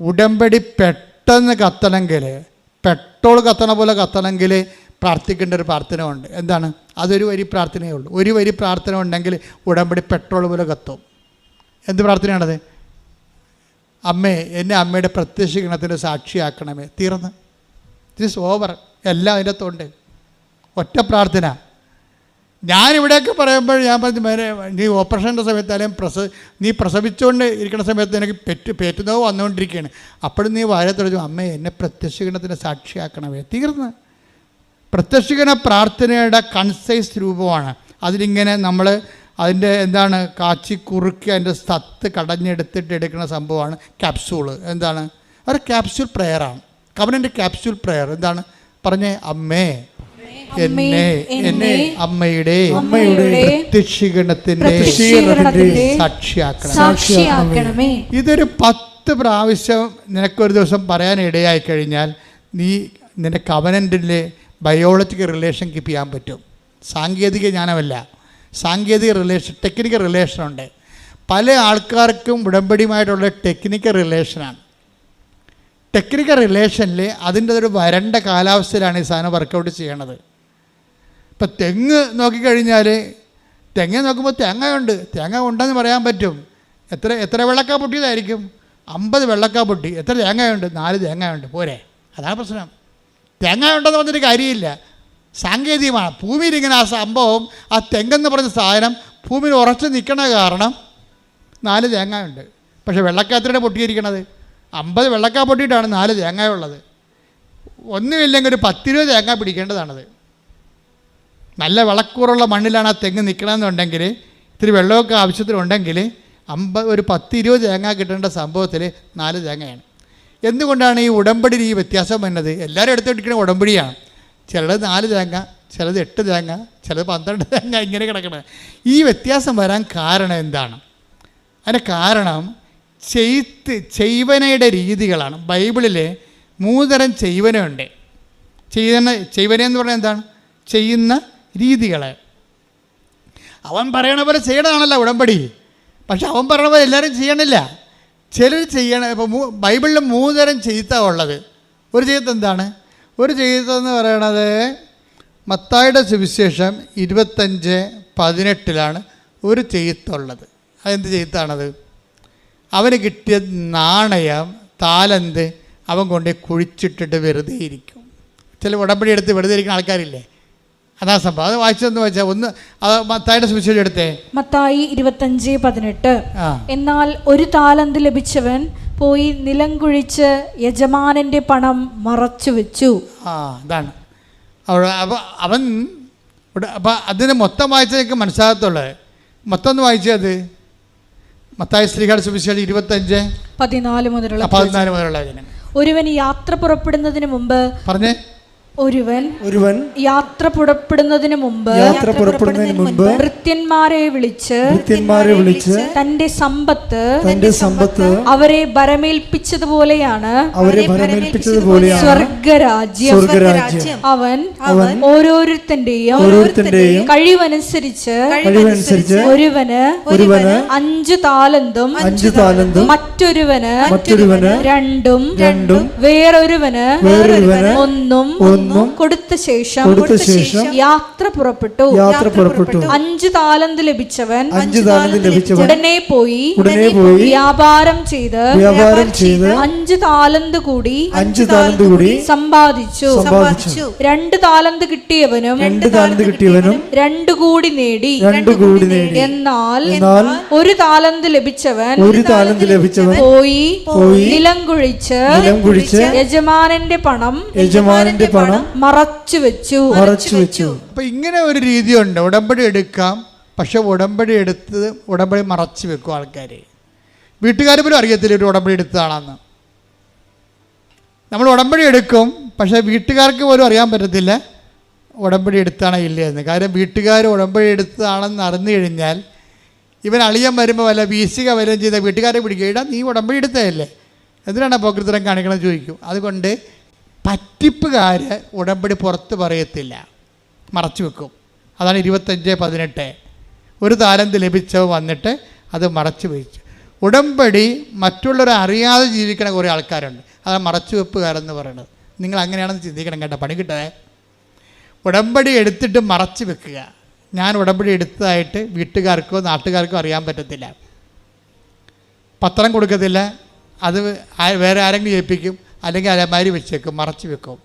ഉടമ്പടി പെട്ടെന്ന് കത്തണമെങ്കിൽ പെട്രോൾ കത്തണ പോലെ കത്തണമെങ്കിൽ പ്രാർത്ഥിക്കേണ്ട ഒരു പ്രാർത്ഥന ഉണ്ട്. എന്താണ്? അതൊരു വരി പ്രാർത്ഥനയേ ഉള്ളൂ. ഒരു വരി പ്രാർത്ഥന ഉണ്ടെങ്കിൽ ഉടമ്പടി പെട്രോൾ പോലെ കത്തും. എന്ത് പ്രാർത്ഥനയാണത്? അമ്മേ എന്നെ അമ്മയുടെ പ്രത്യക്ഷീകരണത്തിന്റെ സാക്ഷിയാക്കണമേ. തീർന്ന്. ദിസ് ഓവർ എല്ലാം അതിന്റെ തൊണ്ട് ഒറ്റ പ്രാർത്ഥന. ഞാനിവിടെയൊക്കെ പറയുമ്പോൾ ഞാൻ പറഞ്ഞു മേനെ നീ ഓപ്പറേഷന്റെ സമയത്ത് അല്ലെങ്കിൽ പ്രസ നീ പ്രസവിച്ചുകൊണ്ട് ഇരിക്കുന്ന സമയത്ത് എനിക്ക് പെറ്റ് പേറ്റുന്നവ് വന്നുകൊണ്ടിരിക്കുകയാണ് അപ്പോഴും നീ വായ തുടച്ചു അമ്മേ എന്നെ പ്രത്യക്ഷീകരണത്തിന്റെ സാക്ഷിയാക്കണമേ? തീർന്ന്. പ്രത്യക്ഷീകരണ പ്രാർത്ഥനയുടെ കൺസൈസ് രൂപമാണ്. അതിലിങ്ങനെ നമ്മൾ അതിന്റെ എന്താണ് കാച്ചി കുറുക്കി അതിന്റെ സത്ത് കടഞ്ഞെടുത്തിട്ട് എടുക്കുന്ന സംഭവമാണ് ക്യാപ്സ്യൂൾ. എന്താണ്? ഒരു ക്യാപ്സ്യൂൾ പ്രെയറാണ് കവനന്റെ ക്യാപ്സ്യൂൾ പ്രെയർ എന്താണ്? പറഞ്ഞേ അമ്മേ എന്നെ എന്നെ അമ്മയുടെ അമ്മയുടെ പ്രത്യക്ഷീകരണത്തിന്റെ സാക്ഷിയാക്കണം. സാക്ഷിയാക്കണമേ. ഇതൊരു പത്ത് പ്രാവശ്യം നിനക്കൊരു ദിവസം പറയാൻ ഇടയായി കഴിഞ്ഞാൽ നീ നിന്റെ കവനന്റിലെ ബയോളജിക്കൽ റിലേഷൻ കീപ്പ് ചെയ്യാൻ പറ്റും. സാങ്കേതിക ജ്ഞാനമല്ല. സാങ്കേതിക റിലേഷൻ ടെക്നിക്കൽ റിലേഷൻ ഉണ്ട്. പല ആൾക്കാർക്കും ഉടമ്പടിയുമായിട്ടുള്ള ടെക്നിക്കൽ റിലേഷനാണ്. ടെക്നിക്കൽ റിലേഷനിൽ അതിന്റെ ഒരു വരണ്ട കാലാവസ്ഥയിലാണ് ഈ സാധനം വർക്കൗട്ട് ചെയ്യണത്. ഇപ്പം തെങ്ങ് നോക്കിക്കഴിഞ്ഞാൽ തെങ്ങ നോക്കുമ്പോൾ തേങ്ങയുണ്ട്. തേങ്ങ ഉണ്ടെന്ന് പറയാൻ പറ്റും. എത്ര എത്ര വെള്ളക്കാ പൊട്ടിയതായിരിക്കും? അമ്പത് വെള്ളക്കാ പൊട്ടി. എത്ര തേങ്ങയുണ്ട്? നാല് തേങ്ങയുണ്ട്. പോരെ. അതാണ് പ്രശ്നം. തേങ്ങ ഉണ്ടെന്ന് പറഞ്ഞിട്ട് കാര്യമില്ല. സാങ്കേതികമാണ്. ഭൂമിയിൽ ഇങ്ങനെ ആ സംഭവം ആ തെങ്ങെന്ന് പറഞ്ഞ സാധനം ഭൂമിയിൽ ഉറച്ചു നിൽക്കണ കാരണം നാല് തേങ്ങയുണ്ട്. പക്ഷേ വെള്ളക്കാത്തിയുടെ പൊട്ടിയിരിക്കണത്. അമ്പത് വെള്ളക്കാ പൊട്ടിയിട്ടാണ് നാല് തേങ്ങയുള്ളത്. ഒന്നുമില്ലെങ്കിൽ ഒരു പത്തിരുപത് തേങ്ങ പിടിക്കേണ്ടതാണത്. നല്ല വിളക്കൂറുള്ള മണ്ണിലാണ് ആ തെങ്ങ് നിൽക്കണമെന്നുണ്ടെങ്കിൽ ഇത്തിരി വെള്ളമൊക്കെ ആവശ്യത്തിനുണ്ടെങ്കിൽ അമ്പത് ഒരു പത്ത് ഇരുപത് തേങ്ങ കിട്ടേണ്ട സംഭവത്തിൽ നാല് തേങ്ങയാണ്. എന്തുകൊണ്ടാണ് ഈ ഉടമ്പടിയിൽ ഈ വ്യത്യാസം വന്നത്? എല്ലാവരും എടുത്തിരിക്കുന്ന ഉടമ്പടിയാണ്. ചിലത് നാല് തേങ്ങ ചിലത് എട്ട് തേങ്ങ ചിലത് പന്ത്രണ്ട് തേങ്ങ ഇങ്ങനെ കിടക്കണം ഈ വ്യത്യാസം വരാൻ കാരണം എന്താണ്? അതിന് കാരണം ചെയ്ത്ത് ചെയ്വനയുടെ രീതികളാണ്. ബൈബിളിൽ മൂന്നുതരം ചെയ്വനയുണ്ട്. ചെയ്യുന്ന ചെയ്വന എന്ന് പറഞ്ഞാൽ എന്താണ്? ചെയ്യുന്ന രീതികൾ അവൻ പറയണ പോലെ ചെയ്യണതാണല്ലോ ഉടമ്പടി. പക്ഷെ അവൻ പറയണ പോലെ എല്ലാവരും ചെയ്യണില്ല. ചിലർ ചെയ്യണ ഇപ്പോൾ മൂ ബൈബിളിൽ മൂന്നുതരം ചെയ്യത്താണ് ഉള്ളത്. ഒരു ചെയ്ത്ത് എന്താണ്? ഒരു ചെയ്തെന്ന് പറയണത് മത്തായുടെ സുവിശേഷം ഇരുപത്തഞ്ച് പതിനെട്ടിലാണ് ഒരു ചെയ്യത്തുള്ളത് അതെന്ത് ചെയ്യത്താണത് അവന് കിട്ടിയ നാണയം താലന്ത്? അവൻ കൊണ്ട് കുഴിച്ചിട്ടിട്ട് വെറുതെ ഇരിക്കും ചില ഉടമ്പടി എടുത്ത് വെറുതെ ഇരിക്കുന്ന ആൾക്കാരില്ലേ? അതാ സംഭവം അത് വായിച്ചതെന്ന് വെച്ചാൽ ഒന്ന് മത്തായിയുടെ മത്തായുടെ സുവിശേഷം എടുത്തേ. മത്തായി ഇരുപത്തഞ്ച് പതിനെട്ട്. എന്നാൽ ഒരു താലന്ത് ലഭിച്ചവൻ പോയി നിലം കുഴിച്ച് യജമാനന്റെ പണം മറച്ചു വെച്ചു. ആ അതാണ് അപ്പോൾ അവൻ അപ്പൊ അപ്പോൾ അതിന് മൊത്തം വായിച്ചതൊക്കെ എനിക്ക് മനസ്സിലാകത്തുള്ളത് മൊത്തം ഒന്ന് വായിച്ചത് മത്തായ സ്ത്രീകളുടെ സുവിശേഷം ഇരുപത്തഞ്ച്. പതിനാല് മുതലുള്ള പതിനാല് മുതലുള്ള ഒരുവന് യാത്ര പുറപ്പെടുന്നതിന് മുമ്പ് പറഞ്ഞേ. ഒരുവൻ ഒരുവൻ യാത്ര പുറപ്പെടുന്നതിന് മുമ്പ് യാത്ര പുറപ്പെടുന്നതിന് മുമ്പ് ഭൃത്യന്മാരെ വിളിച്ച് ഭൃത്യന്മാരെ വിളിച്ച് തന്റെ സമ്പത്ത് തന്റെ സമ്പത്ത് അവരെ ഭരമേൽപ്പിച്ചതുപോലെയാണ് അവരെ ഭരമേൽപ്പിച്ചതുപോലെയാണ് സ്വർഗരാജ്യം. സ്വർഗരാജ്യം. അവൻ ഓരോരുത്തന്റെയും ഓരോരുത്തന്റെയും കഴിവനുസരിച്ച് കഴിവനുസരിച്ച് ഒരുവന് ഒരുവന് അഞ്ചു താലന്തും അഞ്ചു താലന്തും മറ്റൊരുവന് മറ്റൊരുവന് രണ്ടും രണ്ടും വേറൊരുവന് വേറൊരുവന് ഒന്നും ഒന്നും കൊടുത്ത ശേഷം കൊടുത്ത ശേഷം യാത്ര പുറപ്പെട്ടു. യാത്ര പുറപ്പെട്ടു. അഞ്ചു താലന്ത് ലഭിച്ചവൻ. അഞ്ച് താലന്ത് ലഭിച്ചവൻ ഉടനെ പോയി ഉടനെ പോയി വ്യാപാരം ചെയ്ത് വ്യാപാരം ചെയ്ത് അഞ്ചു താലന്ത് കൂടി അഞ്ച് താലന്ത് കൂടി സമ്പാദിച്ചു. സമ്പാദിച്ചു. രണ്ട് താലന്ത് കിട്ടിയവനും രണ്ട് താലന്ത് കിട്ടിയവനും രണ്ട് കൂടി നേടി. രണ്ട് കൂടി നേടി. എന്നാൽ എന്നാൽ ഒരു താലന്ത് ലഭിച്ചവൻ ഒരു താലന്ത് ലഭിച്ചവൻ പോയി പോയി നിലം കുഴിച്ച് നിലം കുഴിച്ച് യജമാനന്റെ പണം യജമാനന്റെ പണം മറച്ചു വെച്ചു. മറച്ചു വെച്ചു. അപ്പൊ ഇങ്ങനെ ഒരു രീതിയുണ്ട്. ഉടമ്പടി എടുക്കാം. പക്ഷെ ഉടമ്പടി എടുത്ത് ഉടമ്പടി മറച്ചു വെക്കും ആൾക്കാർ വീട്ടുകാർ പോലും അറിയത്തില്ല ഒരു ഉടമ്പടി എടുത്തതാണെന്ന് നമ്മൾ ഉടമ്പടി എടുക്കും. പക്ഷേ വീട്ടുകാർക്ക് പോലും അറിയാൻ പറ്റത്തില്ല ഉടമ്പടി എടുത്താണോ ഇല്ല എന്ന് കാര്യം വീട്ടുകാർ ഉടമ്പടി എടുത്തതാണെന്ന് അറിഞ്ഞു കഴിഞ്ഞാൽ ഇവൻ അളിയൻ വരുമ്പോൾ വല്ല വീശിക വല്ലതും ചെയ്ത വീട്ടുകാരെ പിടിക്കുക ഇടാ നീ ഉടമ്പടി എടുത്തതല്ലേ? എന്തിനാണ് പോക്കൃത്തരം കാണിക്കണമെന്ന് ചോദിക്കും. അതുകൊണ്ട് പറ്റിപ്പുകാർ ഉടമ്പടി പുറത്ത് പറയത്തില്ല. മറച്ചു വെക്കും. അതാണ് ഇരുപത്തഞ്ച് പതിനെട്ട്. ഒരു താലന്ത് ലഭിച്ചവ വന്നിട്ട് അത് മറച്ചു വെച്ചു. ഉടമ്പടി മറ്റുള്ളവരെ അറിയാതെ ജീവിക്കണ കുറേ ആൾക്കാരുണ്ട്. അതാണ് മറച്ചു വെപ്പുകാരെന്ന് പറയുന്നത് നിങ്ങൾ അങ്ങനെയാണെന്ന് ചിന്തിക്കണം കേട്ടോ. പണി കിട്ടേ. ഉടമ്പടി എടുത്തിട്ട് മറച്ചു വെക്കുക. ഞാൻ ഉടമ്പടി എടുത്തതായിട്ട് വീട്ടുകാർക്കോ നാട്ടുകാർക്കോ അറിയാൻ പറ്റത്തില്ല. പത്രം കൊടുക്കത്തില്ല. അത് വേറെ ആരെങ്കിലും ഏൽപ്പിക്കും. അല്ലെങ്കിൽ അലമാരി വെച്ചേക്കും മറച്ചു വെക്കും.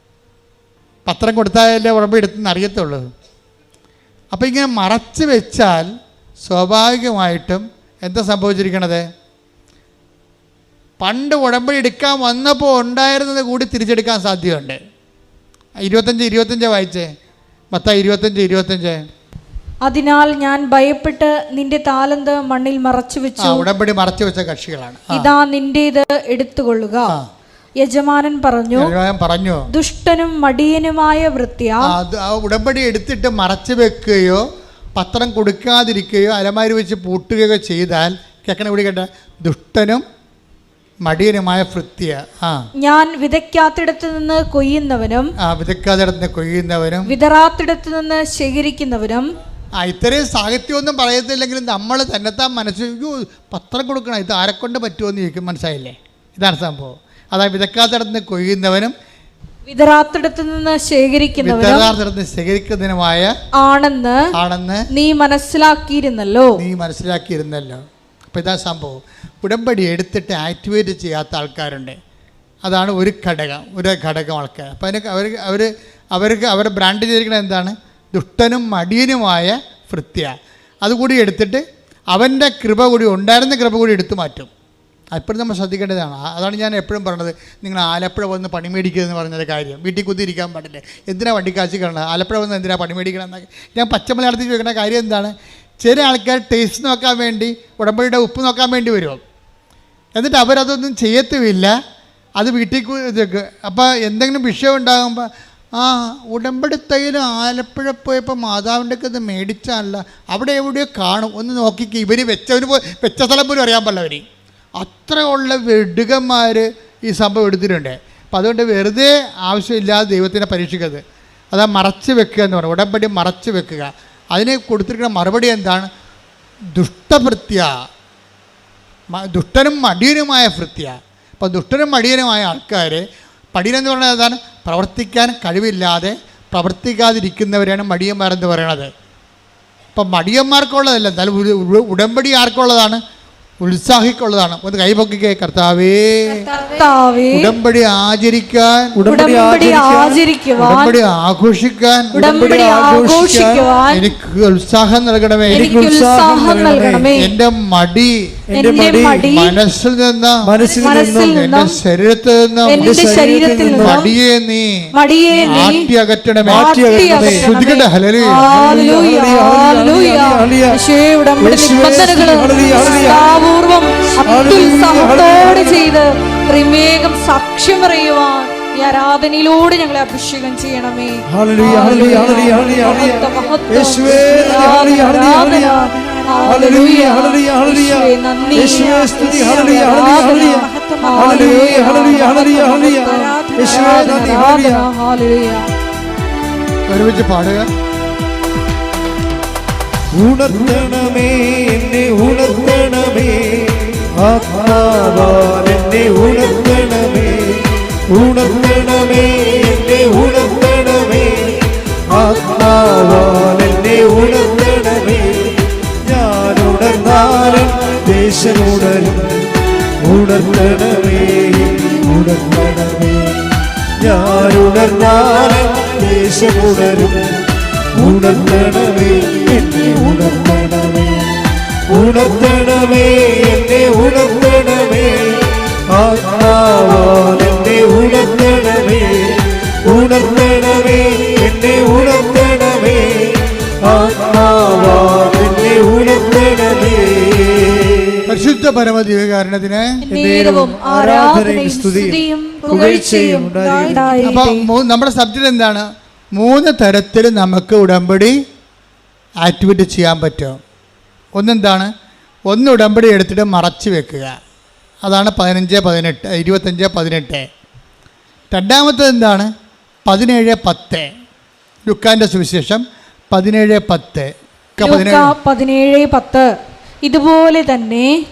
പത്രം കൊടുത്താലല്ലേ ഉടമ്പടി എടുത്തെന്ന് അറിയത്തുള്ളൂ. അപ്പോൾ ഇങ്ങനെ മറച്ച് വെച്ചാൽ സ്വാഭാവികമായിട്ടും എന്താ സംഭവിച്ചിരിക്കണത്? പണ്ട് ഉടമ്പടി എടുക്കാൻ വന്നപ്പോൾ ഉണ്ടായിരുന്നത് കൂടി തിരിച്ചെടുക്കാൻ സാധ്യതയുണ്ട്. ഇരുപത്തഞ്ച് ഇരുപത്തഞ്ച് വായിച്ചേ. മത്ത ഇരുപത്തഞ്ച് ഇരുപത്തഞ്ച്. അതിനാൽ ഞാൻ ഭയപ്പെട്ട് നിന്റെ താലന്ത് മണ്ണിൽ മറച്ചു വെച്ചു. ഉടമ്പടി മറച്ചു വെച്ച കക്ഷികളാണ്. ഇതാ നിന്റേത് എടുത്തുകൊള്ളുക. യജമാനൻ പറഞ്ഞു പറഞ്ഞു ദുഷ്ടനും മടിയനുമായ വൃത്യ ഉടമ്പടി എടുത്തിട്ട് മറച്ചു വെക്കുകയോ പത്രം കൊടുക്കാതിരിക്കുകയോ അലമാരി വെച്ച് പൂട്ടുകയോ ചെയ്താൽ കേൾക്കണ ഇവിടെ കേട്ട ദുഷ്ടനും മടിയനുമായ ഭൃത്യ ആ. ഞാൻ വിതയ്ക്കാത്തിടത്ത് നിന്ന് കൊയ്യുന്നവനും ആ വിതയ്ക്കാത്തിടത്ത് നിന്ന് കൊയ്യുന്നവനും വിതറാത്തിടത്ത് നിന്ന് ശേഖരിക്കുന്നവനും ആ ഇത്രയും സാഹിത്യമൊന്നും പറയത്തില്ലെങ്കിലും നമ്മൾ തന്നെത്താൻ മനസ്സിൽ "അയ്യോ, പത്രം കൊടുക്കണം ഇത് ആരെക്കൊണ്ട് പറ്റുമെന്ന് ചോദിക്കും മനസ്സിലായില്ലേ? ഇതാണ് സംഭവം. അതായത് വിതക്കാതെ നടന്ന് കൊയ്യുന്നവനും വിതരാത്തിടത്ത് നിന്ന് നടന്ന് ശേഖരിക്കുന്നതിനുമായ ആണെന്ന് ആണെന്ന് നീ മനസ്സിലാക്കിയിരുന്നല്ലോ. നീ മനസ്സിലാക്കിയിരുന്നല്ലോ. അപ്പോൾ ഇതാ സംഭവം. ഉടമ്പടി എടുത്തിട്ട് ആക്ടിവേറ്റ് ചെയ്യാത്ത ആൾക്കാരുണ്ട്. അതാണ് ഒരു ഘടകം ഒരു ഘടകം ആൾക്കാർ. അപ്പോൾ അതിന് അവർ അവർ അവർക്ക് അവരെ ബ്രാൻഡ് ചെയ്തിരിക്കുന്നത് എന്താണ്? ദുഷ്ടനും മടിയനുമായ ഭൃത്യ അതുകൂടി എടുത്തിട്ട് അവന്റെ കൃപ കൂടി ഉണ്ടായിരുന്ന കൃപ കൂടി എടുത്തു മാറ്റും. അപ്പോഴും നമ്മൾ ശ്രദ്ധിക്കേണ്ടതാണ്. അതാണ് ഞാൻ എപ്പോഴും പറഞ്ഞത്. നിങ്ങൾ ആലപ്പുഴ വന്ന് പണി എന്ന് പറഞ്ഞൊരു കാര്യം. വീട്ടിൽ കുത്തിയിരിക്കാൻ പാടില്ല? എന്തിനാ വണ്ടിക്കാച്ചി കാണുന്നത് ആലപ്പുഴ വന്ന് എന്തിനാണ് പണി മേടിക്കണം ഞാൻ പച്ചമലയാളത്തിൽ ചോദിക്കുന്ന കാര്യം എന്താണ്? ചില ആൾക്കാർ ടേസ്റ്റ് നോക്കാൻ വേണ്ടി ഉടമ്പടിയുടെ ഉപ്പ് നോക്കാൻ വേണ്ടി വരും. എന്നിട്ട് അവരതൊന്നും ചെയ്യത്തുമില്ല. അത് വീട്ടിൽ അപ്പോൾ എന്തെങ്കിലും വിഷയം ഉണ്ടാകുമ്പോൾ ആ ഉടമ്പടി തൈൽ ആലപ്പുഴ പോയപ്പോൾ മാതാവിന്റെ ഒക്കെ ഇത് മേടിച്ചല്ല അവിടെ എവിടെയോ കാണും. ഒന്ന് നോക്കിക്ക്. ഇവർ വെച്ചവന് വെച്ച സ്ഥലം പോലും അറിയാൻ പാടില്ല അവർ അത്ര ഉള്ള വെടുകന്മാർ ഈ സംഭവം എടുത്തിട്ടുണ്ട്. അപ്പം അതുകൊണ്ട് വെറുതെ ആവശ്യമില്ലാതെ ദൈവത്തിനെ പരീക്ഷിക്കരുത്. അതാ മറച്ച് വെക്കുക എന്ന് പറയുന്നത് ഉടമ്പടി മറച്ച് വെക്കുക. അതിനെ കൊടുത്തിരിക്കുന്ന മറുപടി എന്താണ്? ദുഷ്ടഭൃത്യ ദുഷ്ടനും മടിയനുമായ ഭൃത്യ അപ്പോൾ ദുഷ്ടനും മടിയനുമായ ആൾക്കാർ പടിയനെന്ന് പറയുന്നത് എന്താണ്? പ്രവർത്തിക്കാൻ കഴിവില്ലാതെ പ്രവർത്തിക്കാതിരിക്കുന്നവരാണ് മടിയന്മാരെന്ന് പറയണത്. അപ്പം മടിയന്മാർക്കുള്ളതല്ല എന്നാലും ഉടമ്പടി ആർക്കുള്ളതാണ്? ഉത്സാഹിക്കുള്ളതാണ്. ഒന്ന് കൈപൊക്കിക്കേ കർത്താവേ. ഉടമ്പടി ആചരിക്കാൻ. ഉടമ്പടി ഉടമ്പടി ആചരിക്കുവാൻ. ഉടമ്പടി ആഘോഷിക്കാൻ. ഉടമ്പടി ആഘോഷിക്കുവാൻ. എനിക്ക് ഉത്സാഹം നൽകണമേ. എനിക്ക് ഉത്സാഹം നൽകണമേ. എന്റെ മടി. എന്റെ മടി. മനസ്സിൽ നിന്ന്. മനസ്സിൽ നിന്ന്. എന്റെ ശരീരത്തിൽ നിന്ന്. എന്റെ ശരീരത്തിൽ നിന്ന്. മടിയെ നീ മടിയെ നീ ആട്ടി അകറ്റണമേ മാറ്റി അകറ്റണമേ. ശ്രദ്ധിക്കട്ടെ ഹല്ലേലൂയ. ഹല്ലേലൂയ. ഉടമ്പടി യേശുവേ, നിബന്ധനകൾ അത്യുത്സാഹത്തോട്. ചെയ്ത് ത്രിമേകം സാക്ഷ്യം പറയുവാൻ ഈ ആരാധനയിലൂടെ ഞങ്ങളെ അഭിഷേകം ചെയ്യണമേ. ഒരുമിച്ച് പാടുക. ഉണർത്തണമേ എന്നെ ഉണർത്തണമേ. ആത്മാവാൽ എന്നെ ഉണർത്തണമേ. ഉണർത്തണമേ എന്നെ ഉണർത്തണമേ. ആത്മാവാൽ എന്നെ ഉണർത്തണമേ. ഞാൻ ഉണർന്നാലും ദേശമുടരും ഉണർത്തണമേ ഉണർത്തണമേ. ഞാൻ ഉണർന്നാലും ദേശമുടരും ഉണർത്തണമേ. ഉണർത്തണമേ എന്നെ ഉണർത്തണമേ. ആത്മാവാൽ എന്നെ ഉണർത്തണമേ. ഉണർത്തണമേ എന്നെ ഉണർത്തണമേ. ആത്മാവാൽ എന്നെ ഉണർത്തണമേ. പരിശുദ്ധ പരമദിവകാരണത്തിന് നേരവും ആരാധനയും സ്തുതിയും പുകഴ്ചയും ഉണ്ടായിരിക്കട്ടെ. നമ്മുടെ സബ്ജക്റ്റ് എന്താണ്? മൂന്ന് തരത്തിൽ നമുക്ക് ഉടമ്പടി ആക്ടിവേറ്റ് ചെയ്യാൻ പറ്റും. ഒന്നെന്താണ്? ഒന്ന് ഉടമ്പടി എടുത്തിട്ട് മറച്ചു വെക്കുക. അതാണ് പതിനഞ്ച് പതിനെട്ട് ഇരുപത്തഞ്ച് പതിനെട്ട്. രണ്ടാമത്തത് എന്താണ്? പതിനേഴ് പത്ത്. ലുക്കാന്റെ സുവിശേഷം പതിനേഴ് പത്ത്. പതിനേഴ് പത്ത്. ഇതുപോലെ തന്നെ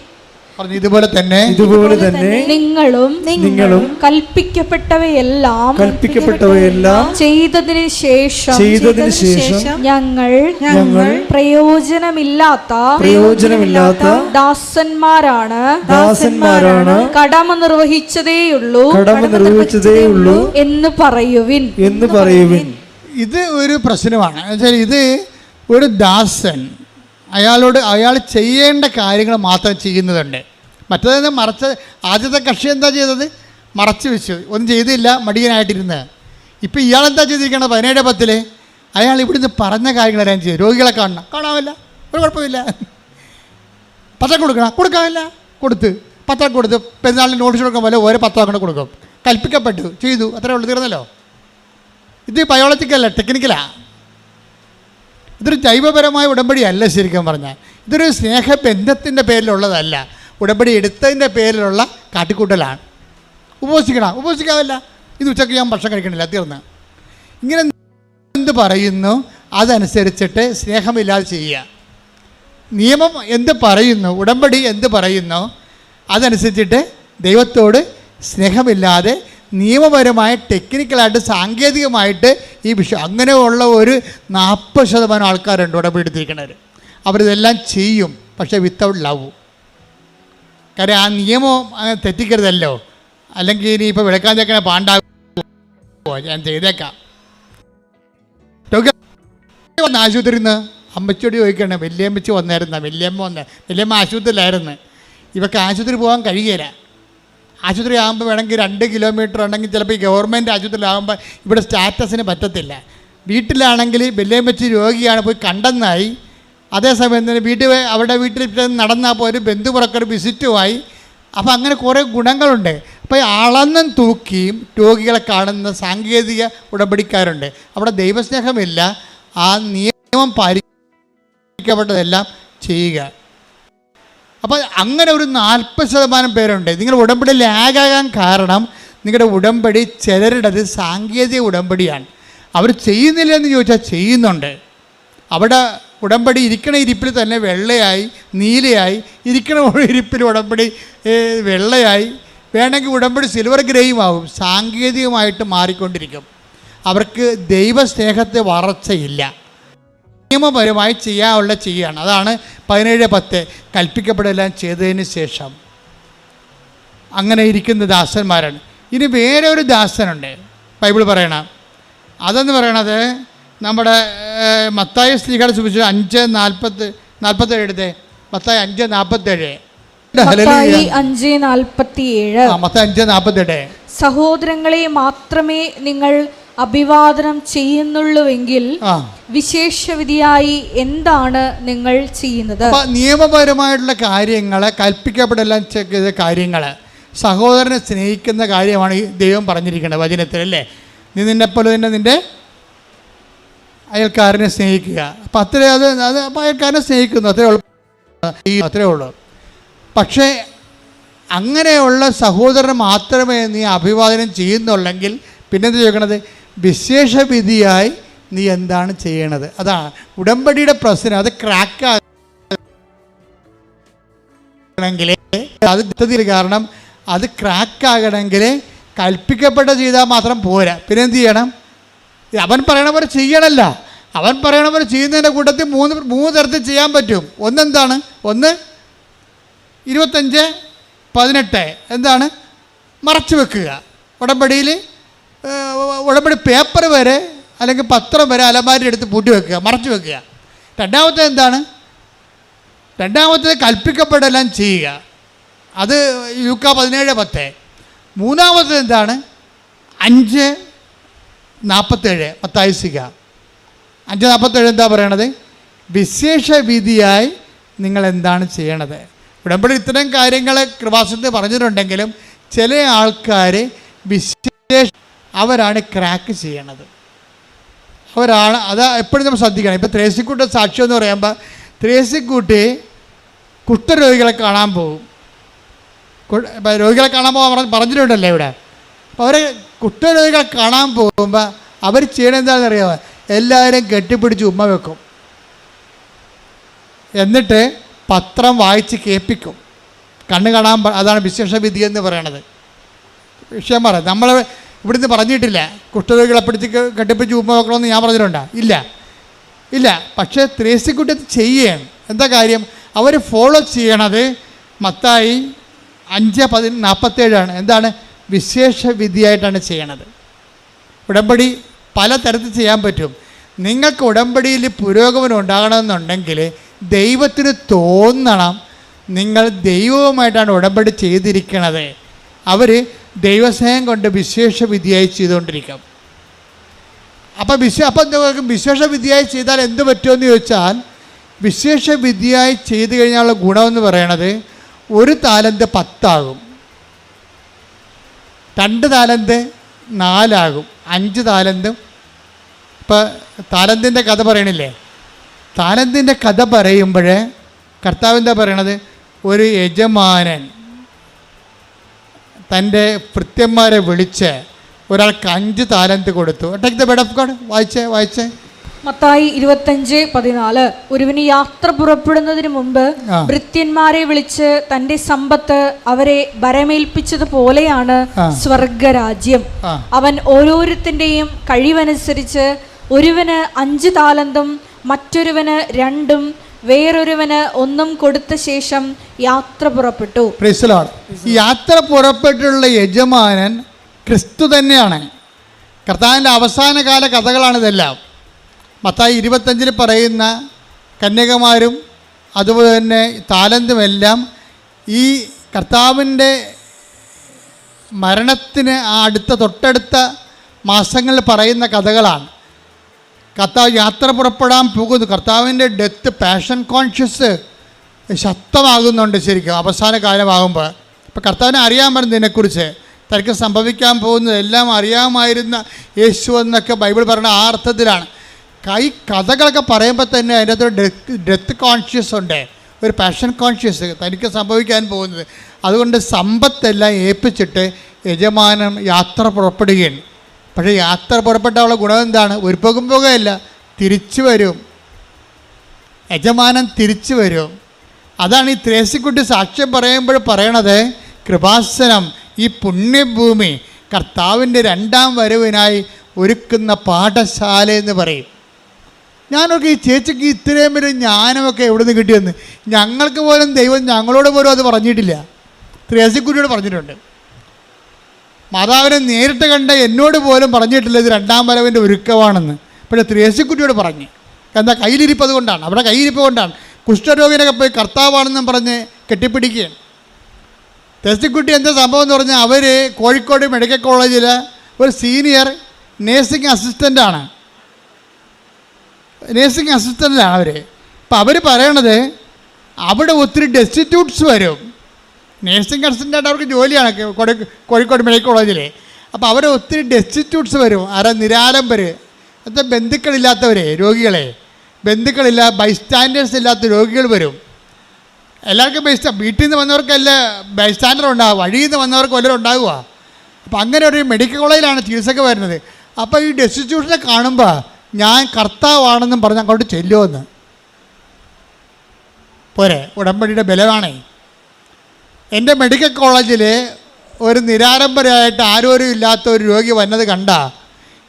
പറഞ്ഞു ഇതുപോലെ തന്നെ ഇതുപോലെ തന്നെ നിങ്ങളും നിങ്ങളും കൽപ്പിക്കപ്പെട്ടവയെല്ലാം കൽപ്പിക്കപ്പെട്ടവയെല്ലാം ചെയ്തതിന് ശേഷം ചെയ്തതിന് ശേഷം ഞങ്ങൾ ഞങ്ങൾ പ്രയോജനമില്ലാത്ത പ്രയോജനമില്ലാത്ത ദാസന്മാരാണ് ദാസന്മാരാണ് കടമ നിർവഹിച്ചതേയുള്ളൂ കടമ നിർവഹിച്ചതേയുള്ളൂ എന്ന് പറയുവിൻ. എന്ന് പറയുവിൻ. ഇത് ഒരു പ്രശ്നമാണ്. ഇത് ഒരു ദാസൻ അയാളോട് അയാൾ ചെയ്യേണ്ട കാര്യങ്ങൾ മാത്രം ചെയ്യുന്നതുണ്ട്. മറ്റേത് മറച്ച ആദ്യത്തെ കക്ഷി എന്താ ചെയ്തത്? മറച്ചു വെച്ചു. ഒന്നും ചെയ്തില്ല മടിയനായിട്ടിരുന്ന്. ഇപ്പം ഇയാളെന്താ ചെയ്തിരിക്കണം പതിനേഴ് പത്തിൽ അയാൾ ഇവിടുന്ന് പറഞ്ഞ കാര്യങ്ങൾ കാര്യങ്ങളെല്ലാം ചെയ്യും രോഗികളെ കാണണം. കാണാമല്ല ഒരു കുഴപ്പമില്ല. പത്രം കൊടുക്കണം. കൊടുക്കാമല്ല കൊടുത്ത്. പത്രം കൊടുത്ത് പെരുന്നാളിന് നോട്ടീസ് കൊടുക്കാൻ പോലെ ഓരോ പത്രം അങ്ങനെ കൊടുക്കും. കൽപ്പിക്കപ്പെട്ടു. ചെയ്തു. അത്രേ ഉള്ളൂ. തീർന്നല്ലോ. ഇത് ബയോളജിക്കല്ല ടെക്നിക്കലാ ഇതൊരു ജൈവപരമായ ഉടമ്പടി അല്ല ശരിക്കും പറഞ്ഞാൽ ഇതൊരു സ്നേഹബന്ധത്തിന്റെ പേരിലുള്ളതല്ല. ഉടമ്പടി എടുത്തതിന്റെ പേരിലുള്ള കാട്ടിക്കൂട്ടലാണ്. ഉപവസിക്കണം ഉപവസിക്കാവില്ല ഇത് ഉച്ചയ്ക്ക് ഞാൻ ഭക്ഷണം കഴിക്കണില്ല തീർന്ന്. ഇങ്ങനെ എന്ത് പറയുന്നു? അതനുസരിച്ചിട്ട് സ്നേഹമില്ലാതെ ചെയ്യുക. നിയമം എന്ത് പറയുന്നു? ഉടമ്പടി എന്ത് പറയുന്നു? അതനുസരിച്ചിട്ട് ദൈവത്തോട് സ്നേഹമില്ലാതെ നിയമപരമായ ടെക്നിക്കലായിട്ട് സാങ്കേതികമായിട്ട് ഈ വിഷയം അങ്ങനെയുള്ള ഒരു നാൽപ്പത് ശതമാനം ആൾക്കാരുണ്ട് ഉടമ്പടി എടുത്തിരിക്കുന്നവർ അവരിതെല്ലാം ചെയ്യും പക്ഷേ വിത്തൗട്ട് ലവ്. കാര്യം ആ നിയമം തെറ്റിക്കരുതല്ലോ. അല്ലെങ്കിൽ ഇനി ഇപ്പോൾ വിളക്കാൻ ചേക്കണ പാണ്ടാവോ ഞാൻ ചെയ്തേക്കാം. വന്ന ആശുപത്രിയിൽ നിന്ന് അമ്മച്ചോട് ചോദിക്കണേ വല്യമ്മച്ചി വന്നായിരുന്ന? വല്യമ്മ വന്ന? വല്യമ്മ ആശുപത്രിയിലായിരുന്നു? ഇവക്ക് ആശുപത്രി പോകാൻ കഴിയുകയില്ല. ആശുപത്രി ആകുമ്പോൾ വേണമെങ്കിൽ രണ്ട് കിലോമീറ്റർ ഉണ്ടെങ്കിൽ ചിലപ്പോൾ ഈ ഗവൺമെന്റ് ആശുപത്രിയിലാകുമ്പോൾ ഇവിടെ സ്റ്റാറ്റസിന് പറ്റത്തില്ല. വീട്ടിലാണെങ്കിൽ വല്യമ്മച്ചി രോഗിയാണ് പോയി കണ്ടെന്നായി. അതേസമയം തന്നെ വീട്ടിൽ അവരുടെ വീട്ടിൽ നടന്നാൽ പോലും ബന്ധുപുറക്കൊരു വിസിറ്റുമായി അപ്പോൾ അങ്ങനെ കുറേ ഗുണങ്ങളുണ്ട്. അപ്പോൾ അളന്നും തൂക്കിയും രോഗികളെ കാണുന്ന സാങ്കേതിക ഉടമ്പടിക്കാരുണ്ട്. അവിടെ ദൈവസ്നേഹമില്ല. ആ നിയമം പാലിക്കപ്പെട്ടതെല്ലാം ചെയ്യുക. അപ്പോൾ അങ്ങനെ ഒരു നാൽപ്പത് ശതമാനം പേരുണ്ട്. നിങ്ങൾ ഉടമ്പടി ലാഗാകാൻ കാരണം നിങ്ങളുടെ ഉടമ്പടി ചിലരുടേത് സാങ്കേതിക ഉടമ്പടിയാണ്. അവർ ചെയ്യുന്നില്ല എന്ന് ചോദിച്ചാൽ ചെയ്യുന്നുണ്ട്. അവിടെ ഉടമ്പടി ഇരിക്കണ ഇരിപ്പിൽ തന്നെ വെള്ളയായി നീലയായി ഇരിക്കണ ഇരിപ്പിൽ ഉടമ്പടി വെള്ളയായി. വേണമെങ്കിൽ ഉടമ്പടി സിൽവർ ഗ്രേയും ആവും സാങ്കേതികമായിട്ട് മാറിക്കൊണ്ടിരിക്കും. അവർക്ക് ദൈവസ്നേഹത്തെ വളർച്ചയില്ല. നിയമപരമായി ചെയ്യാനുള്ള ചെയ്യുകയാണ് അതാണ് പതിനേഴ് പത്ത് കൽപ്പിക്കപ്പെടെല്ലാം ചെയ്തതിന് ശേഷം അങ്ങനെ ഇരിക്കുന്ന ദാസന്മാരാണ്. ഇനി വേറെ ഒരു ദാസനുണ്ട്. ബൈബിൾ പറയണം. അതെന്ന് പറയണത്? നമ്മുടെ മത്തായ സ്ത്രീകളെ സുഭിച്ചു അഞ്ച് നാൽപ്പത്ത് നാൽപ്പത്തേഴ് എടുത്തേ. മത്തായ അഞ്ച് നാൽപ്പത്തേഴ്. മത്തായി അഞ്ച് നാൽപ്പത്തിയേഴ്. ആ മത്തായി അഞ്ച് നാൽപ്പത്തേഴ്. സഹോദരങ്ങളെ മാത്രമേ നിങ്ങൾ അഭിവാദനം ചെയ്യുന്നുള്ളൂവെങ്കിൽ വിശേഷവിധിയായി എന്താണ് നിങ്ങൾ ചെയ്യുന്നത്? നിയമപരമായിട്ടുള്ള കാര്യങ്ങൾ കൽപ്പിക്കപ്പെടെല്ലാം ചെയ്ത കാര്യങ്ങൾ സഹോദരനെ സ്നേഹിക്കുന്ന കാര്യമാണ് ഈ ദൈവം പറഞ്ഞിരിക്കുന്നത് വചനത്തിൽ അല്ലേ? നീ നിന്നെ പോലെ തന്നെ നിന്റെ അയൽക്കാരനെ സ്നേഹിക്കുക. അപ്പം അത്രേ അത് അത് അപ്പം അയൽക്കാരനെ സ്നേഹിക്കുന്നു അത്രേ ഉള്ളൂ. ഈ അത്രേ ഉള്ളൂ. പക്ഷേ അങ്ങനെയുള്ള സഹോദരൻ മാത്രമേ നീ അഭിവാദനം ചെയ്യുന്നുള്ളെങ്കിൽ പിന്നെന്ത് ചോദിക്കണത്? വിശേഷവിധിയായി നീ എന്താണ് ചെയ്യണത്? അതാ ഉടമ്പടിയുടെ പ്രശ്നം അത് ക്രാക്കാകണമെങ്കിൽ അത് കാരണം അത് ക്രാക്കാകണമെങ്കിൽ കൽപ്പിക്കപ്പെട്ട ചെയ്താൽ മാത്രം പോരാ. പിന്നെ എന്ത് ചെയ്യണം? അവൻ പറയണ പോലെ ചെയ്യണല്ല. അവൻ പറയണ പോലെ ചെയ്യുന്നതിന്റെ കൂട്ടത്തിൽ മൂന്ന് മൂന്ന് തരത്തിൽ ചെയ്യാൻ പറ്റും. ഒന്നെന്താണ്? ഒന്ന് ഇരുപത്തഞ്ച് പതിനെട്ട്. എന്താണ്? മറച്ചു വെക്കുക. ഉടമ്പടിയിൽ ഉടമ്പടി പേപ്പർ വരെ അല്ലെങ്കിൽ പത്രം വരെ അലമാരി എടുത്ത് പൂട്ടി വെക്കുക മറച്ചു വെക്കുക. രണ്ടാമത്തെ എന്താണ്? രണ്ടാമത്തേത് കൽപ്പിക്കപ്പെടെല്ലാം ചെയ്യുക. അത് യുക്ക പതിനേഴ് പത്ത്. മൂന്നാമത്തേത് എന്താണ്? അഞ്ച് നാൽപ്പത്തേഴ് പത്തായുസിക. അഞ്ച് നാൽപ്പത്തേഴ് എന്താ പറയണത്? വിശേഷ വിധിയായി നിങ്ങൾ എന്താണ് ചെയ്യണത്? ഉടമ്പടി ഇത്തരം കാര്യങ്ങൾ കൃപാസനത്തിൽ പറഞ്ഞിട്ടുണ്ടെങ്കിലും ചില ആൾക്കാർ വിശേഷ അവരാണ് ക്രാക്ക് ചെയ്യണത്. അവരാണ് അത് എപ്പോഴും നമ്മൾ ശ്രദ്ധിക്കണം. ഇപ്പോൾ ത്രേസിക്കുട്ടി സാക്ഷ്യം എന്ന് പറയുമ്പോൾ ത്രേസിക്കുട്ടി കുഷ്ഠരോഗികളെ കാണാൻ പോകും. രോഗികളെ കാണാൻ പോകാൻ പറഞ്ഞ് പറഞ്ഞിട്ടുണ്ടല്ലേ ഇവിടെ. അപ്പോൾ അവർ കുഷ്ഠരോഗികളെ കാണാൻ പോകുമ്പോൾ അവർ ചെയ്യണത് എന്താണെന്ന് അറിയാമോ എല്ലാവരും കെട്ടിപ്പിടിച്ച് ഉമ്മ വെക്കും. എന്നിട്ട് പത്രം വായിച്ച് കേൾപ്പിക്കും. കണ്ണ് കാണാൻ അതാണ് വിശേഷ വിധി എന്ന് പറയണത്. വിഷയം പറയാം നമ്മൾ ഇവിടുന്ന് പറഞ്ഞിട്ടില്ല. കുഷ്ഠരോഗികളെ പിടിച്ച് കെട്ടിപ്പിച്ച് ഉമ്മ വെക്കണമെന്ന് ഞാൻ പറഞ്ഞിട്ടുണ്ടോ. ഇല്ല. ഇല്ല. പക്ഷേ ത്രേസിക്കുട്ടി ചെയ്യുകയാണ് എന്താ കാര്യം? അവർ ഫോളോ ചെയ്യണത് മത്തായി അഞ്ച് പതി നാൽപ്പത്തേഴാണ് എന്താണ്? വിശേഷ വിധിയായിട്ടാണ് ചെയ്യണത്. ഉടമ്പടി പല തരത്തിൽ ചെയ്യാൻ പറ്റും. നിങ്ങൾക്ക് ഉടമ്പടിയിൽ പുരോഗമനം ഉണ്ടാകണമെന്നുണ്ടെങ്കിൽ ദൈവത്തിന് തോന്നണം. നിങ്ങൾ ദൈവവുമായിട്ടാണ് ഉടമ്പടി ചെയ്തിരിക്കണത്. അവർ ദൈവസ്നേഹം കൊണ്ട് വിശേഷ വിധിയായി ചെയ്തുകൊണ്ടിരിക്കാം. അപ്പം വിശ അപ്പം വിശേഷ വിധിയായി ചെയ്താൽ എന്ത് പറ്റുമെന്ന് ചോദിച്ചാൽ വിശേഷ വിധിയായി ചെയ്തു കഴിഞ്ഞാലുള്ള ഗുണമെന്ന് പറയണത് ഒരു താലന്ത് പത്താകും. രണ്ട് താലന്ത് നാലാകും. അഞ്ച് താലന്തും ഇപ്പം താലന്തിന്റെ കഥ പറയണില്ലേ? താലന്തിന്റെ കഥ പറയുമ്പോൾ കർത്താവ് എന്താ പറയണത്? ഒരു യജമാനൻ തന്റെ ഭൃത്യന്മാരെ വിളിച്ച് ഒരാൾക്ക് അഞ്ച് താലന്ത് കൊടുത്തു. Take the bed of God വായിച്ചേ വായിച്ചേ. മത്തായി ഇരുപത്തഞ്ച് പതിനാല്. ഒരുവിന് യാത്ര പുറപ്പെടുന്നതിന് മുമ്പ് ഭൃത്യന്മാരെ വിളിച്ച് തന്റെ സമ്പത്ത് അവരെ ഭരമേൽപ്പിച്ചതുപോലെയാണ് ആ. സ്വർഗരാജ്യം. അവൻ ഓരോരുത്തന്റെയും കഴിവനുസരിച്ച് ഒരുവന് അഞ്ച് താലന്തും മറ്റൊരുവന് രണ്ടും വേറൊരുവന് ഒന്നും കൊടുത്ത ശേഷം യാത്ര പുറപ്പെട്ടു. യാത്ര പുറപ്പെട്ടുള്ള യജമാനൻ ക്രിസ്തു തന്നെയാണ്. കർത്താവിന്റെ അവസാന അവസാനകാല കഥകളാണിതെല്ലാം മത്തായി ഇരുപത്തഞ്ചിൽ പറയുന്ന കന്യകമാരും അതുപോലെ തന്നെ താലന്തുമെല്ലാം ഈ കർത്താവിന്റെ മരണത്തിന് ആ അടുത്ത തൊട്ടടുത്ത മാസങ്ങളിൽ പറയുന്ന കഥകളാണ്. കർത്താവ് യാത്ര പുറപ്പെടാൻ പോകുന്നു. കർത്താവിന്റെ ഡെത്ത് പാഷൻ കോൺഷ്യസ് ശക്തമാകുന്നുണ്ട് ശരിക്കും. അവസാന കാലമാകുമ്പോൾ. ഇപ്പോൾ കർത്താവിനെ അറിയാൻ പറഞ്ഞു ഇതിനെക്കുറിച്ച്. തനിക്ക് സംഭവിക്കാൻ പോകുന്നത് എല്ലാം അറിയാമായിരുന്ന യേശു എന്നൊക്കെ ബൈബിൾ പറയുന്ന ആ അർത്ഥത്തിലാണ്. കൈ കഥകളൊക്കെ പറയുമ്പോൾ തന്നെ അതിന്റെ അകത്ത് ഡെത്ത് ഡെത്ത് കോൺഷ്യസ് ഉണ്ട്. ഒരു പാഷൻ കോൺഷ്യസ് തനിക്ക് സംഭവിക്കാൻ പോകുന്നത്. അതുകൊണ്ട് സമ്പത്തെല്ലാം ഏൽപ്പിച്ചിട്ട് യജമാനം യാത്ര പുറപ്പെടുകയാണ്. പക്ഷേ യാത്ര പുറപ്പെട്ടാലുള്ള ഗുണം എന്താണ്? ഒരു പോകും പോകുകയല്ല തിരിച്ചു വരും. യജമാനൻ തിരിച്ചു വരും. അതാണ് ഈ ത്രേസിക്കുട്ടി സാക്ഷ്യം പറയുമ്പോൾ പറയണത് കൃപാസനം ഈ പുണ്യഭൂമി കർത്താവിന്റെ രണ്ടാം വരവിനായി ഒരുക്കുന്ന പാഠശാല എന്ന് പറയും. ഞാനൊക്കെ ഈ ചേച്ചിക്ക് ഇത്രയും വലിയ ജ്ഞാനമൊക്കെ എവിടെ നിന്ന് കിട്ടിയെന്ന് ഞങ്ങൾക്ക് പോലും ദൈവം ഞങ്ങളോട് പോലും അത് പറഞ്ഞിട്ടില്ല. ത്രേസിക്കുട്ടിയോട് പറഞ്ഞിട്ടുണ്ട്. മാതാവിനെ നേരിട്ട് കണ്ട എന്നോട് പോലും പറഞ്ഞിട്ടില്ല ഇത് രണ്ടാം വരവിന്റെ ഒരുക്കമാണെന്ന്. പക്ഷേ ത്രേസിക്കുട്ടിയോട് പറഞ്ഞു. എന്താ കയ്യിലിരിപ്പ് അതുകൊണ്ടാണ്. അവിടെ കയ്യിരിപ്പ് കൊണ്ടാണ്. കുഷ്ഠരോഗിനൊക്കെ പോയി കർത്താവാണെന്നും പറഞ്ഞ് കെട്ടിപ്പിടിക്കുകയാണ്. ത്രേസിക്കുട്ടി എന്താ സംഭവം എന്ന് പറഞ്ഞാൽ അവർ കോഴിക്കോട് മെഡിക്കൽ കോളേജിൽ ഒരു സീനിയർ നേഴ്സിംഗ് അസിസ്റ്റന്റാണ്. നേഴ്സിംഗ് അസിസ്റ്റന്റാണ് അവർ അപ്പോൾ അവർ പറയണത് അവിടെ ഒത്തിരി ഡെസ്റ്റിറ്റ്യൂട്ട്സ് വരും. നേഴ്സിംഗ് അസിസ്റ്റന്റായിട്ട് അവർക്ക് ജോലിയാണ് കോഴി- കോഴിക്കോട് മെഡിക്കൽ കോളേജിൽ അപ്പോൾ അവർ ഒത്തിരി ഡെസ്റ്റിറ്റ്യൂട്ട്സ് വരും ആരാ നിരാലംബർ അത് ബന്ധുക്കളില്ലാത്തവരെ രോഗികളെ. ബന്ധുക്കളില്ല ബൈസ്റ്റാൻഡേഴ്സ് ഇല്ലാത്ത രോഗികൾ വരും. എല്ലാവർക്കും ബൈസ്റ്റാ വീട്ടിൽ നിന്ന് വന്നവർക്കല്ല ബൈസ്റ്റാൻഡർ ഉണ്ടാവുക. വഴിയിൽ നിന്ന് വന്നവർക്ക് വല്ലതും ഉണ്ടാവുക. അപ്പോൾ അങ്ങനെ ഒരു മെഡിക്കൽ കോളേജിലാണ് ചികിത്സയ്ക്ക് വരുന്നത്. അപ്പോൾ ഈ ഡെസ്റ്റിറ്റ്യൂഷനെ കാണുമ്പോൾ ഞാൻ കർത്താവാണെന്നും പറഞ്ഞ് അങ്ങോട്ട് ചെല്ലുമെന്ന് പോരെ ഉടമ്പടിയുടെ ബലമാണേ എന്റെ മെഡിക്കൽ കോളേജിൽ ഒരു നിരാരംഭരായിട്ട് ആരോരും ഇല്ലാത്ത ഒരു രോഗി വന്നത് കണ്ട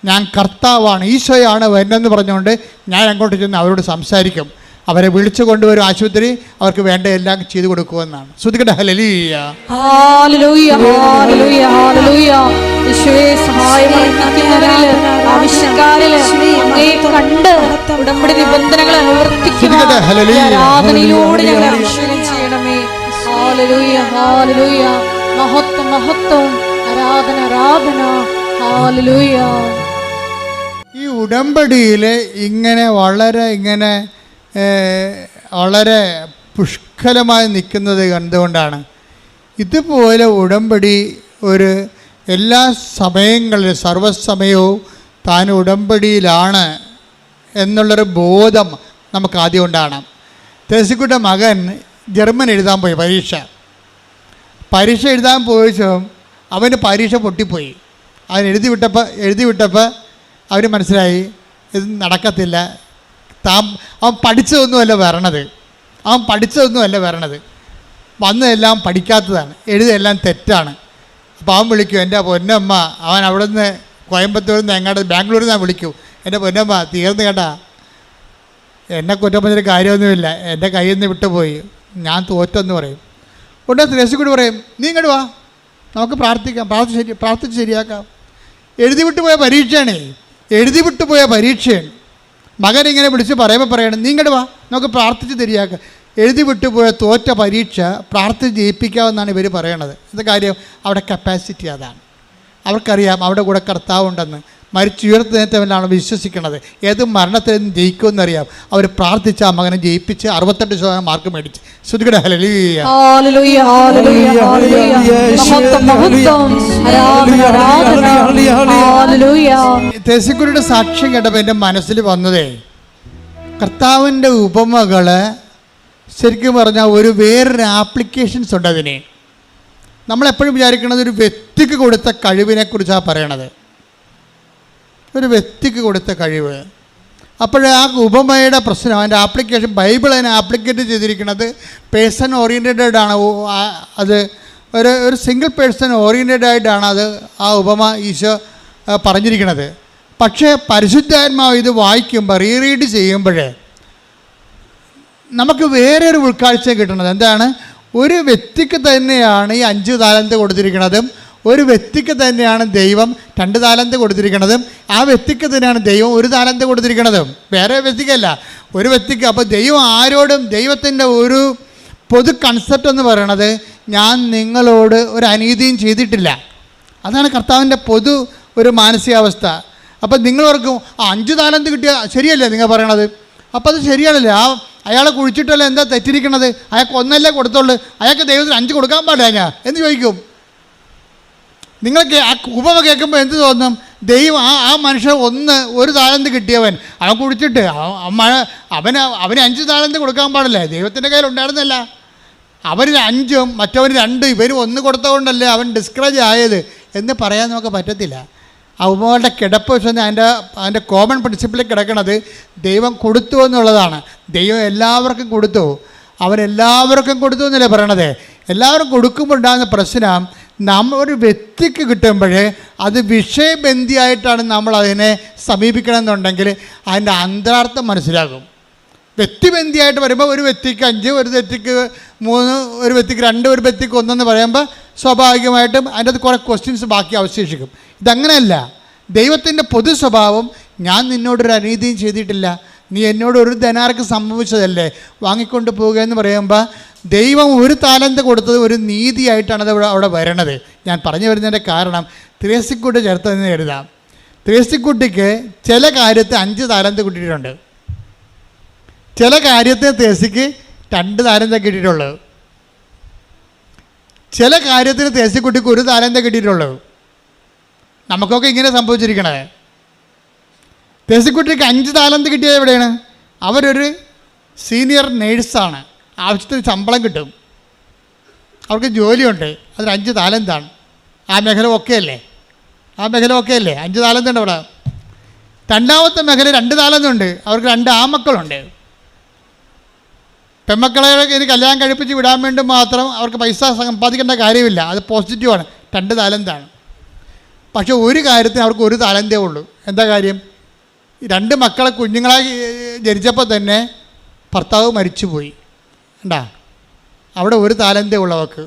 ഞാൻ കർത്താവാണ് ഈശോയാണ് വരുന്നതെന്ന് പറഞ്ഞുകൊണ്ട് ഞാൻ അങ്ങോട്ട് ചെന്ന് അവരോട് സംസാരിക്കും. അവരെ വിളിച്ചു കൊണ്ടുവരും ആശുപത്രി അവർക്ക് വേണ്ട എല്ലാം ചെയ്തു കൊടുക്കുമെന്നാണ്. ശ്രുതികട ഹലലിയ കണ്ട് ഉടമ്പടി നിബന്ധനകൾ ആരാധനയിലൂടെ മഹത്വ മഹത്വം ആരാധന ആരാധന ഈ ഉടമ്പടിയിലെ ഇങ്ങനെ വളരെ ഇങ്ങനെ വളരെ പുഷ്കലമായി നിൽക്കുന്നത് എന്തുകൊണ്ടാണ്? ഇതുപോലെ ഉടമ്പടി ഒരു എല്ലാ സമയങ്ങളിലും സർവസമയവും താൻ ഉടമ്പടിയിലാണ് എന്നുള്ളൊരു ബോധം നമുക്ക് ആദ്യം ഉണ്ടാകണം. തേസിക്കുട്ട മകൻ ജർമ്മൻ എഴുതാൻ പോയി പരീക്ഷ. പരീക്ഷ എഴുതാൻ പോയിച്ചും അവന് പരീക്ഷ പൊട്ടിപ്പോയി. അവൻ എഴുതി വിട്ടപ്പോൾ എഴുതി വിട്ടപ്പോൾ അവന് മനസ്സിലായി ഇത് നടക്കത്തില്ല. താൻ അവൻ പഠിച്ചതൊന്നുമല്ല വരണത്. അവൻ പഠിച്ചതൊന്നുമല്ല വരണത്. വന്നതെല്ലാം പഠിക്കാത്തതാണ്. എഴുതെല്ലാം തെറ്റാണ്. അപ്പോൾ അവൻ വിളിക്കും എന്റെ പൊന്നമ്മ അവൻ അവിടെ നിന്ന് കോയമ്പത്തൂരിൽ നിന്ന് എങ്ങാണ്ട് ബാംഗ്ലൂരിൽ നിന്ന് വിളിക്കും. എന്റെ പൊന്നമ്മ തീർന്നു കേട്ടാ. എന്നെ കുറ്റം പറഞ്ഞൊരു കാര്യമൊന്നുമില്ല. എന്റെ കയ്യിൽ നിന്ന് വിട്ടുപോയി. ഞാൻ തോറ്റെന്ന് പറയും. ഉടനെ ത്രേസിക്കൂടി പറയും നീ ഇങ്ങോട്ട് വാ. നമുക്ക് പ്രാർത്ഥിക്കാം. പ്രാർത്ഥിച്ച് ശരി പ്രാർത്ഥിച്ച് ശരിയാക്കാം. എഴുതി വിട്ടുപോയ പരീക്ഷയാണേ. എഴുതി വിട്ടുപോയ പരീക്ഷയാണ്. മകൻ ഇങ്ങനെ വിളിച്ച് പറയുമ്പോൾ പറയണം നീ ഇങ്ങോട്ട് വാ. നമുക്ക് പ്രാർത്ഥിച്ച് ശരിയാക്കാം. എഴുതി വിട്ടുപോയ തോറ്റ പരീക്ഷ പ്രാർത്ഥിച്ച് ജയിപ്പിക്കാമെന്നാണ് ഇവർ പറയണത്. എന്താ കാര്യം അവിടെ കപ്പാസിറ്റി അതാണ്. അവർക്കറിയാം അവിടെ കൂടെ കർത്താവുണ്ടെന്ന്. മരിച്ചുയർത്തുന്നവനാണ് വിശ്വസിക്കുന്നത്? ഏത് മരണത്തിൽ നിന്ന് ജയിക്കുമെന്നറിയാം. അവർ പ്രാർത്ഥിച്ച ആ മകനെ ജയിപ്പിച്ച് അറുപത്തെട്ട് ശതമാനം മാർക്ക് മേടിച്ച്. ശ്രുതികട ഹലലിയുടെ തെസിക്കുരുടെ സാക്ഷ്യം കേട്ടപ്പോൾ എന്റെ മനസ്സിൽ വന്നതേ കർത്താവിന്റെ ഉപമകൾ ശരിക്കും പറഞ്ഞാൽ ഒരു വേറൊരു ആപ്ലിക്കേഷൻസ് ഉണ്ട് അതിന്. നമ്മളെപ്പോഴും വിചാരിക്കുന്നത് ഒരു വ്യക്തിക്ക് കൊടുത്ത കഴിവിനെക്കുറിച്ചാണ് പറയണത്. ഒരു വ്യക്തിക്ക് കൊടുത്ത കഴിവ്. അപ്പോഴേ ആ ഉപമയുടെ പ്രശ്നം അതിന്റെ ആപ്ലിക്കേഷൻ ബൈബിൾ അതിനെ ആപ്ലിക്കേറ്റ് ചെയ്തിരിക്കുന്നത് പേഴ്സൺ ഓറിയന്റഡ് ആണ്. അത് ഒരു ഒരു സിംഗിൾ പേഴ്സൺ ഓറിയന്റഡ് ആയിട്ടാണ് അത് ആ ഉപമ ഈശോ പറഞ്ഞിരിക്കുന്നത്. പക്ഷേ പരിശുദ്ധാത്മാവ് ഇത് വായിക്കുമ്പോൾ റീറീഡ് ചെയ്യുമ്പോഴേ നമുക്ക് വേറെ ഒരു ഉൾക്കാഴ്ച കിട്ടുന്നത്. എന്താണ്? ഒരു വ്യക്തിക്ക് തന്നെയാണ് ഈ അഞ്ച് താലന്ത് കൊടുത്തിരിക്കുന്നതും ഒരു വ്യക്തിക്ക് തന്നെയാണ് ദൈവം രണ്ട് താലന്ത് കൊടുത്തിരിക്കുന്നത് ആ വ്യക്തിക്ക് തന്നെയാണ് ദൈവം ഒരു താലന്ത് കൊടുത്തിരിക്കുന്നത് വേറെ വ്യക്തിക്കല്ല. ഒരു വ്യക്തിക്ക് അപ്പോൾ ദൈവം ആരോടും ദൈവത്തിന്റെ ഒരു പൊതു കൺസെപ്റ്റ് എന്ന് പറയണത് ഞാൻ നിങ്ങളോട് ഒരു അനീതിയും ചെയ്തിട്ടില്ല. അതാണ് കർത്താവിന്റെ പൊതു ഒരു മാനസികാവസ്ഥ. അപ്പം നിങ്ങളോർക്കും ആ അഞ്ച് താലന്ത് കിട്ടിയ ശരിയല്ലേ? നിങ്ങൾ പറയണത്. അപ്പോൾ അത് ശരിയാണല്ലേ? ആ അയാളെ കുഴിച്ചിട്ടല്ലേ എന്താ തെറ്റിരിക്കണത്? അയാൾക്ക് ഒന്നല്ലേ കൊടുത്തുള്ളൂ. അയാൾക്ക് ദൈവത്തിന് അഞ്ച് കൊടുക്കാൻ പാടില്ല ഞാൻ എന്ന് ചോദിക്കും. നിങ്ങൾക്ക് ആ ഉപമ കേൾക്കുമ്പോൾ എന്ത് തോന്നും? ദൈവം ആ ആ മനുഷ്യൻ ഒന്ന് ഒരു താലന്ത് കിട്ടിയവൻ. അവൻ കുടിച്ചിട്ട് അവന് അവന് അഞ്ച് താലന്ത് കൊടുക്കാൻ പാടില്ല. ദൈവത്തിന്റെ കയ്യിൽ ഉണ്ടായിരുന്നല്ല. അവന് അഞ്ചും മറ്റവന് രണ്ടും ഇവരും ഒന്ന് കൊടുത്തതുകൊണ്ടല്ലേ അവൻ ഡിസ്കറേജ് ആയത് എന്ന് പറയാൻ നമുക്ക് പറ്റത്തില്ല. ആ ഉപമകളുടെ കിടപ്പ് വെച്ച് അതിന്റെ അതിന്റെ കോമൺ പ്രിൻസിപ്പിളിൽ കിടക്കുന്നത് ദൈവം കൊടുത്തു എന്നുള്ളതാണ്. ദൈവം എല്ലാവർക്കും കൊടുത്തു. അവൻ എല്ലാവർക്കും കൊടുത്തു എന്നല്ലേ പറയണത്? എല്ലാവരും കൊടുക്കുമ്പോൾ ഉണ്ടാകുന്ന പ്രശ്നം നമ്മൾ ഒരു വ്യക്തിക്ക് കിട്ടുമ്പോഴേ അത് വിഷയബന്ധിയായിട്ടാണ് നമ്മൾ അതിനെ സമീപിക്കണമെന്നുണ്ടെങ്കിൽ അതിന്റെ അന്തരാർത്ഥം മനസ്സിലാകും. വ്യക്തിബന്ധിയായിട്ട് വരുമ്പോൾ ഒരു വ്യക്തിക്ക് അഞ്ച് ഒരു വ്യക്തിക്ക് മൂന്ന് ഒരു വ്യക്തിക്ക് രണ്ട് ഒരു വ്യക്തിക്ക് ഒന്നെന്ന് പറയുമ്പോൾ സ്വാഭാവികമായിട്ടും അതിന്റെ അത് കുറേ ക്വസ്റ്റ്യൻസ് ബാക്കി അവശേഷിക്കും. ഇതങ്ങനെയല്ല. ദൈവത്തിന്റെ പൊതു സ്വഭാവം ഞാൻ നിന്നോടൊരു അനീതിയും ചെയ്തിട്ടില്ല. നീ എന്നോട് ഒരു ധനാർക്ക് സംഭവിച്ചതല്ലേ വാങ്ങിക്കൊണ്ട് പോകുക എന്ന് പറയുമ്പോൾ ദൈവം ഒരു താലന്ത് കൊടുത്തത് ഒരു നീതിയായിട്ടാണ് അത് അവിടെ വരണത്. ഞാൻ പറഞ്ഞു വരുന്നതിന്റെ കാരണം ത്രേസിക്കുട്ടി ചേർത്തതെന്ന് കരുതാം ത്രേസിക്കുട്ടിക്ക് ചില കാര്യത്തെ അഞ്ച് താലന്ത് കിട്ടിയിട്ടുണ്ട്. ചില കാര്യത്തെ തേസിക്ക് രണ്ട് താലന്ത കിട്ടിയിട്ടുള്ളൂ ചില കാര്യത്തിന് തേസിക്കുട്ടിക്ക് ഒരു താലന്ത കിട്ടിയിട്ടുള്ളൂ നമുക്കൊക്കെ ഇങ്ങനെ സംഭവിച്ചിരിക്കണേ. തേസിക്കുട്ടിക്ക് അഞ്ച് താലന്ത് കിട്ടിയത് എവിടെയാണ്? അവരൊരു സീനിയർ നേഴ്സാണ് ആവശ്യത്തിന് ശമ്പളം കിട്ടും. അവർക്ക് ജോലിയുണ്ട്. അതിന് അഞ്ച് താലന്താണ്. ആ മേഖല ഒക്കെ അല്ലേ ആ മേഖല ഒക്കെ അല്ലേ അഞ്ച് താലന്തുണ്ട് അവിടെ. രണ്ടാമത്തെ മേഖല രണ്ട് താലന്തുണ്ട്. അവർക്ക് രണ്ട് ആമക്കളുണ്ട് പെമ്മക്കളെ ഇനി കല്യാണം കഴിപ്പിച്ച് വിടാൻ വേണ്ടി മാത്രം അവർക്ക് പൈസ സമ്പാദിക്കേണ്ട കാര്യമില്ല. അത് പോസിറ്റീവാണ് രണ്ട് താലന്താണ്. പക്ഷെ ഒരു കാര്യത്തിന് അവർക്ക് ഒരു താലന്തേ ഉള്ളൂ. എന്താ കാര്യം? രണ്ട് മക്കളെ കുഞ്ഞുങ്ങളായി ജനിച്ചപ്പോൾ തന്നെ ഭർത്താവ് മരിച്ചുപോയി. ഉണ്ടാ അവിടെ ഒരു താലന്തേ ഉള്ളവർക്ക്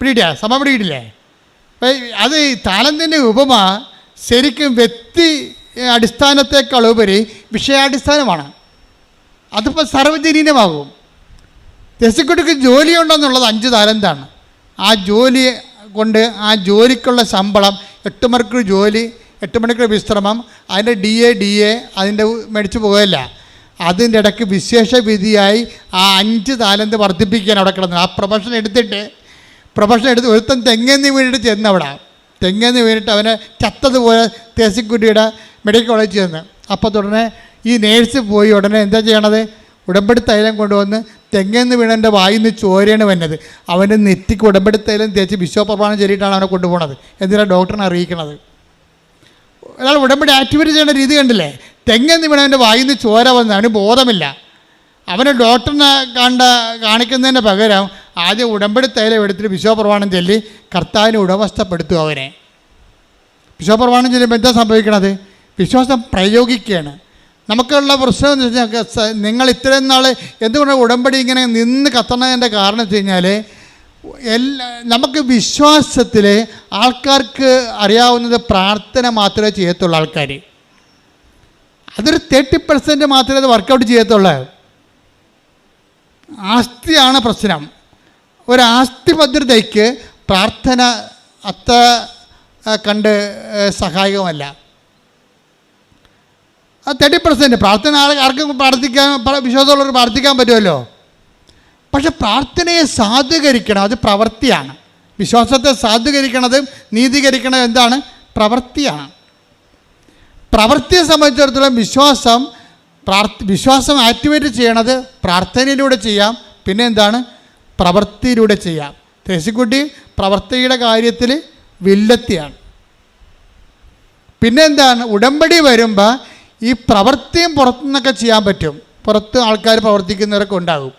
പിടിയിട്ടാ സമ പിടിയിട്ടില്ലേ? അത് താലന്തിന്റെ ഉപമ ശരിക്കും വ്യക്തി അടിസ്ഥാനത്തേക്കാൾ ഉപരി വിഷയാടിസ്ഥാനമാണ്. അതിപ്പോൾ സർവജനീനമാകും തെസിക്കുട്ടിക്ക് ജോലിയുണ്ടെന്നുള്ളത് അഞ്ച് താലന്താണ്. ആ ജോലി കൊണ്ട് ആ ജോലിക്കുള്ള ശമ്പളം എട്ട് മണിക്കൂർ ജോലി എട്ട് മണിക്കൂർ വിശ്രമം അതിന്റെ ഡി എ ഡി എ അതിന്റെ മേടിച്ച് പോകല്ല. അതിന്റെ ഇടയ്ക്ക് വിശേഷ വിധിയായി ആ അഞ്ച് താലന്ത് വർദ്ധിപ്പിക്കാൻ അവിടെ കിടന്നു. ആ പ്രൊഫഷൻ എടുത്തിട്ട് പ്രൊഫഷൻ എടുത്ത് ഒരുത്തൻ തെങ്ങേന്ന് വീണിട്ട് ചെന്ന് അവിടെ. തെങ്ങേന്ന് വീണിട്ട് അവനെ ചത്തതുപോലെ തേസിക്കുട്ടിയുടെ മെഡിക്കൽ കോളേജിൽ ചെന്ന്. അപ്പോൾ ഉടനെ ഈ നേഴ്സ് പോയി ഉടനെ എന്താ ചെയ്യണത്? ഉടമ്പടി തൈലം കൊണ്ടുവന്ന് തെങ്ങേന്ന് വീണന്റെ വായിൽ നിന്ന് ചോരയാണ് വന്നത്. അവന്റെ നെറ്റിക്ക് ഉടമ്പടി തൈലം തേച്ച് വിശ്വപ്രമാണം ചൊല്ലിയിട്ടാണ് അവനെ കൊണ്ടുപോകുന്നത് എന്തിനാണ് ഡോക്ടറിനെ അറിയിക്കണത്? ഒരാൾ ഉടമ്പടി ആക്ടിവേറ്റ് ചെയ്യേണ്ട രീതി കണ്ടില്ലേ? തെങ്ങെന്ന് വീണവന്റെ വായിൽ നിന്ന് ചോര വന്ന് അവന് ബോധമില്ല. അവന് ഡോക്ടറിനെ കണ്ട കാണിക്കുന്നതിന് പകരം ആദ്യം ഉടമ്പടി തൈലം എടുത്തിട്ട് വിശ്വപ്രവാണം ചൊല്ലി കർത്താവിനെ ഉടമസ്ഥപ്പെടുത്തും അവനെ. വിശ്വപ്രവാണം ചൊല്ലുമ്പോൾ എന്താ സംഭവിക്കണത്? വിശ്വാസം പ്രയോഗിക്കുകയാണ്. നമുക്കുള്ള പ്രശ്നം എന്ന് വെച്ചാൽ നിങ്ങൾ ഇത്രയും നാൾ എന്തുകൊണ്ട് ഉടമ്പടി ഇങ്ങനെ നിന്ന് കത്തണതിന്റെ കാരണം വെച്ച് കഴിഞ്ഞാൽ എല്ലാ നമുക്ക് വിശ്വാസത്തിൽ ആൾക്കാർക്ക് അറിയാവുന്നത് പ്രാർത്ഥന മാത്രമേ ചെയ്യത്തുള്ളൂ ആൾക്കാർ അതൊരു തേർട്ടി പെർസെന്റ് മാത്രമേ അത് വർക്കൗട്ട് ചെയ്യത്തുള്ളൂ. ആസ്തിയാണ് പ്രശ്നം. ഒരു ആസ്തി ഭദ്രതയ്ക്ക് പ്രാർത്ഥന അത്ര കണ്ട് സഹായകമല്ല. തേർട്ടി പെർസെന്റ് പ്രാർത്ഥന ആർക്കും പ്രാർത്ഥിക്കാൻ പ്ര- വിശ്വാസമുള്ളവർ പ്രാർത്ഥിക്കാൻ പറ്റുമല്ലോ. പക്ഷെ പ്രാർത്ഥനയെ സാധൂകരിക്കണം അത് പ്രവൃത്തിയാണ്. വിശ്വാസത്തെ സാധൂകരിക്കണത് നീതീകരിക്കണത് എന്താണ്? പ്രവൃത്തിയാണ്. പ്രവൃത്തിയെ സംബന്ധിച്ചിടത്തോളം വിശ്വാസം പ്രാർത്ഥ വിശ്വാസം ആക്ടിവേറ്റ് ചെയ്യണത് പ്രാർത്ഥനയിലൂടെ ചെയ്യാം. പിന്നെ എന്താണ്? പ്രവൃത്തിയിലൂടെ ചെയ്യാം. തേശിക്കുട്ടി പ്രവൃത്തിയുടെ കാര്യത്തിൽ വില്ലത്തിയാണ്. പിന്നെ എന്താണ്? ഉടമ്പടി വരുമ്പോൾ ഈ പ്രവൃത്തിയും പുറത്തുനിന്നൊക്കെ ചെയ്യാൻ പറ്റും. പുറത്ത് ആൾക്കാർ പ്രവർത്തിക്കുന്നവരൊക്കെ ഉണ്ടാകും.